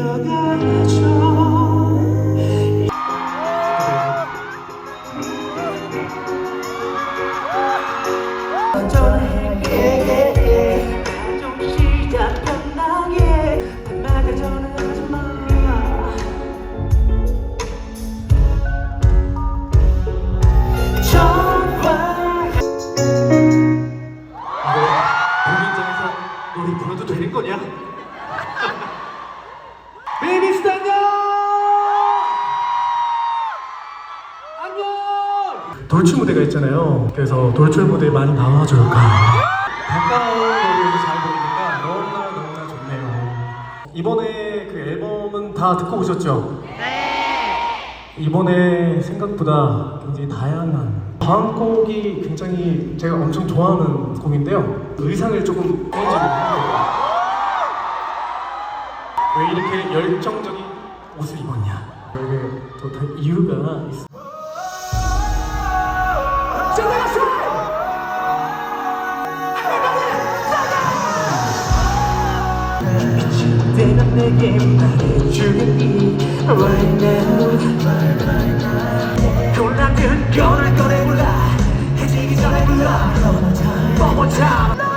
믿겨가줘 돌출 무대가 있잖아요. 그래서 돌출 무대에 많이 나와줄까? 가까운 거리에서 잘 보이니까 너무나 너무나 좋네요. 이번에 그 앨범은 다 듣고 오셨죠? 이번에 생각보다 굉장히 다양한 다음 곡이 굉장히 제가 엄청 좋아하는 곡인데요 의상을 조금 왜 이렇게 열정적인 옷을 입었냐 이게 또다 이유가 있어 내게 말해주겠니 Right now 곤란한 거를 꺼내 몰라. 해지기 전에 불러. One more time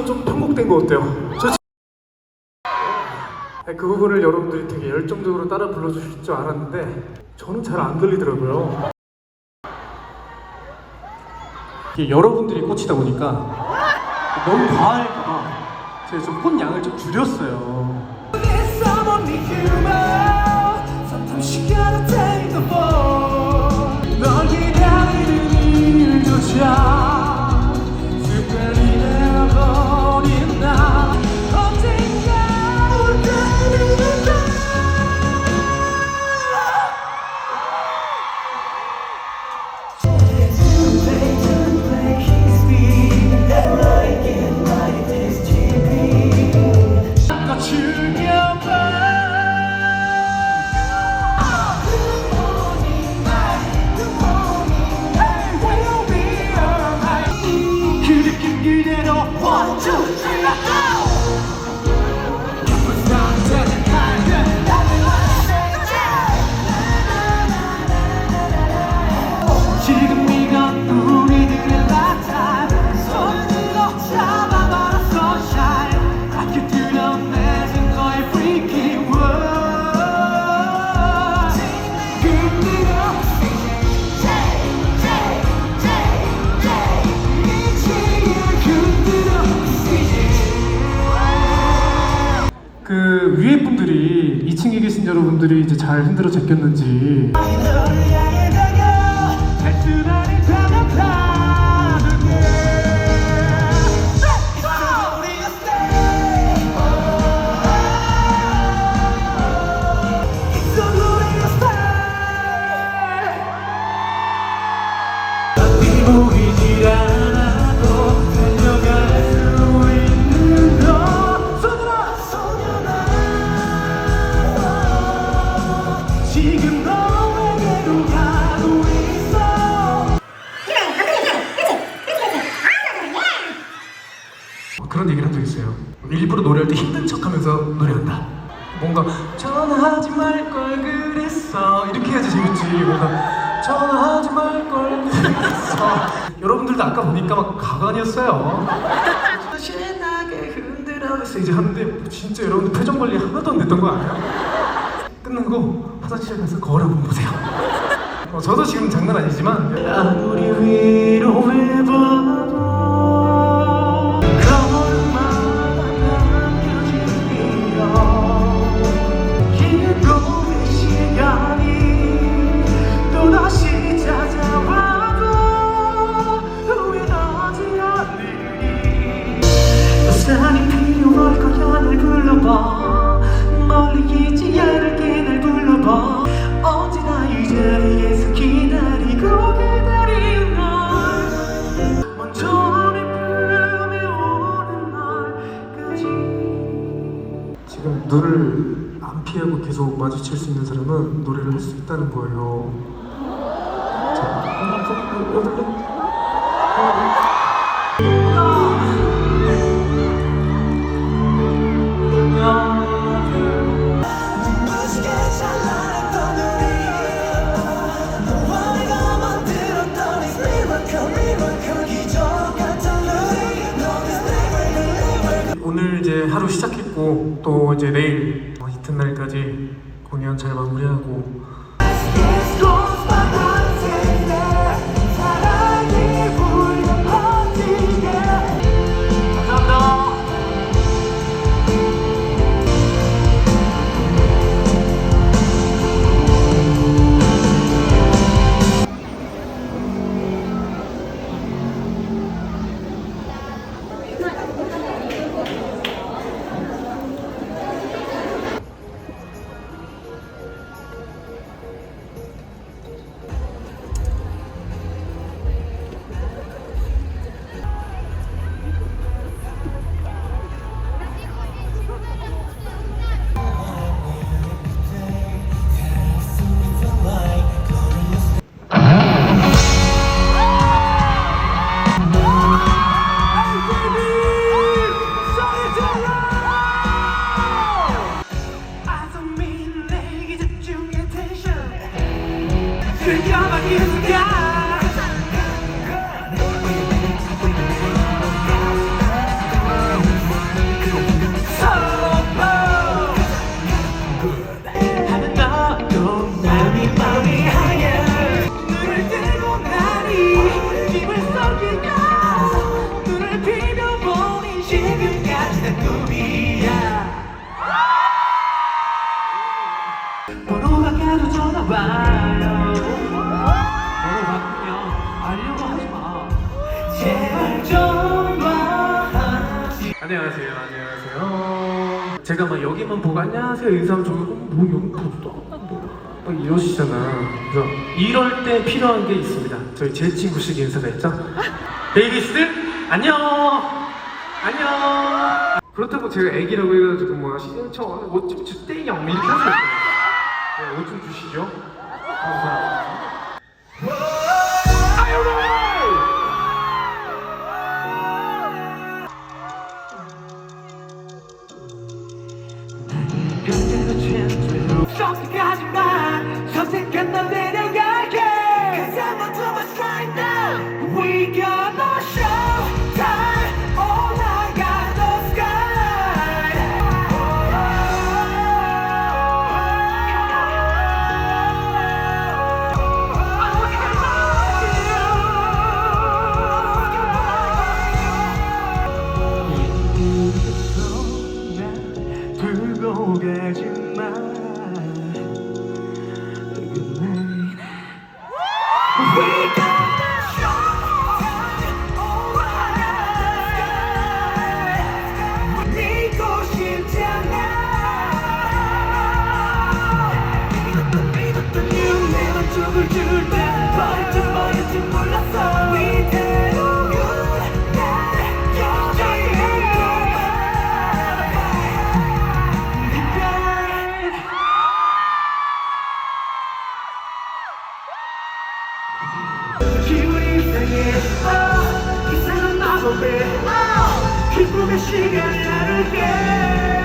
디보션 좀 편곡된 거 어때요? 저 지- 네, 그 부분을 여러분들이 되게 열정적으로 따라 불러주실 줄 알았는데 저는 잘 안 들리더라고요. 이게 여러분들이 꽂히다 보니까 너무 과할까봐 제가 좀폰 양을 좀 줄였어요. 이대로 원투 쓰리 고! 그 위에 분들이 2층에 계신 여러분들이 이제 잘 흔들어 졌겠는지. 이제 하는데 진짜 여러분들 표정 관리 하나도 안 됐던 거 아니야? 끝나고 화장실에 가서 거울 한번 보세요. 어, 저도 지금 장난 아니지만 아무리 위로 해봐 안 피하고 계속 마주칠 수 있는 사람은 노래를 할 수 있다는 거예요. 자, 잘 마무리하고 안녕하세요 안녕하세요. 제가 막 여기만 보고 안녕하세요 인사하면 저기 뭐 여기 않나 뭐, 막 이러시잖아. 그래서 이럴 때 필요한 게 있습니다. 저희 제 친구식 인사가 있죠? 베이비스들 안녕! 안녕! 그렇다고 제가 애기라고 해가지고 뭐 신청 옷좀 주대요 이렇게 하세요. 네, 옷좀 주시죠. 감사합니다 Don't 기분이 이상해. 아, 이상한 마법에 아, 기쁨의 시간을 나눌게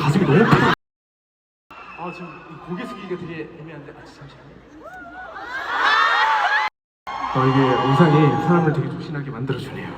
가슴이 너무 아파. 아 지금 이 고개 숙이기가 되게 애매한데 아 잠시만요. 아 이게 의상이 사람을 되게 조신하게 만들어주네요.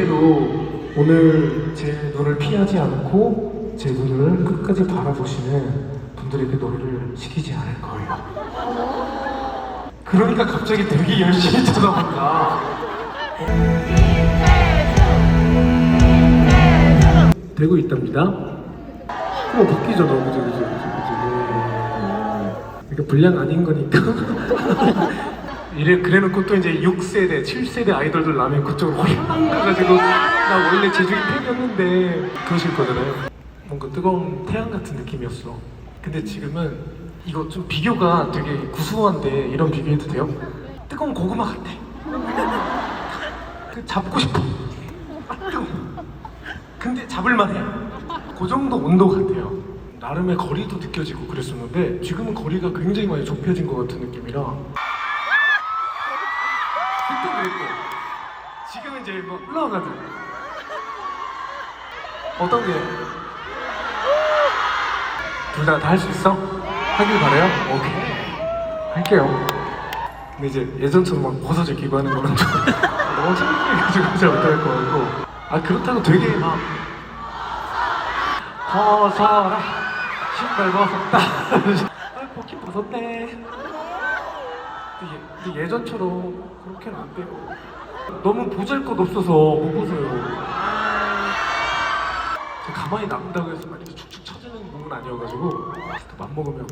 반대로 오늘 제 노래를 피하지 않고 제 눈을 끝까지 바라보시는 분들에게 노래를 시키지 않을 거예요. 그러니까 갑자기 되게 열심히 쳐다본다. 되고 있답니다. 그럼 바뀌죠, 너무 그죠, 그죠, 그죠, 그죠. 그러니까 분량 아닌 거니까. 이래 그래놓고 또 이제 6세대, 7세대 아이돌들 나면 그쪽으로 확 가가지고 나 원래 제주인 팬이었는데 그러실 거잖아요. 뭔가 뜨거운 태양 같은 느낌이었어. 근데 지금은 이거 좀 비교가 되게 구수한데 이런 비교해도 돼요? 뜨거운 고구마 같아. 그 잡고 싶어. 아, 뜨거워. 근데 잡을만해. 그 정도 온도 같아요. 나름의 거리도 느껴지고 그랬었는데 지금은 거리가 굉장히 많이 좁혀진 것 같은 느낌이라 그때 그랬고. 지금은 이제 뭐 올라가든 어떤 게? 둘 다 다 할 수 있어? 하길 바래요? 오케이. 할게요. 근데 이제 예전처럼 막 벗어져 끼고 하는 거는 좀 너무 창피해가지고 잘 못할 것 같고. 아 그렇다고 되게 막 벗어라. 신발 벗었다. 아 벗긴 벗었네 예, 예전처럼 그렇게는 안 돼요. 너무 보잘 것 없어서 못 벗어요. 제가 가만히 놔둔다고 해서 막 이렇게 축축 처지는 몸은 아니어가지고 또 맘먹으면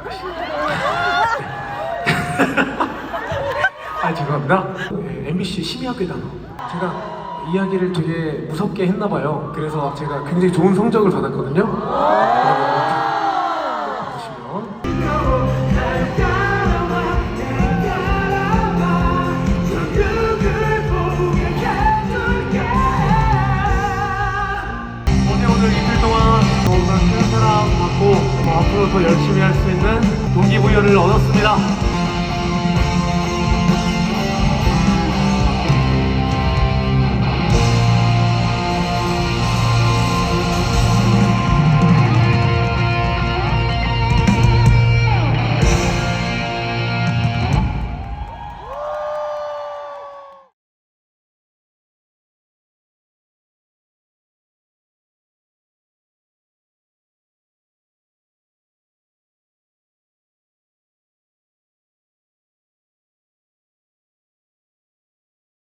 아 죄송합니다. 네, MBC 심야학교 단어. 제가 이야기를 되게 무섭게 했나봐요. 그래서 제가 굉장히 좋은 성적을 받았거든요 앞으로 더 열심히 할 수 있는 동기부여를 얻었습니다.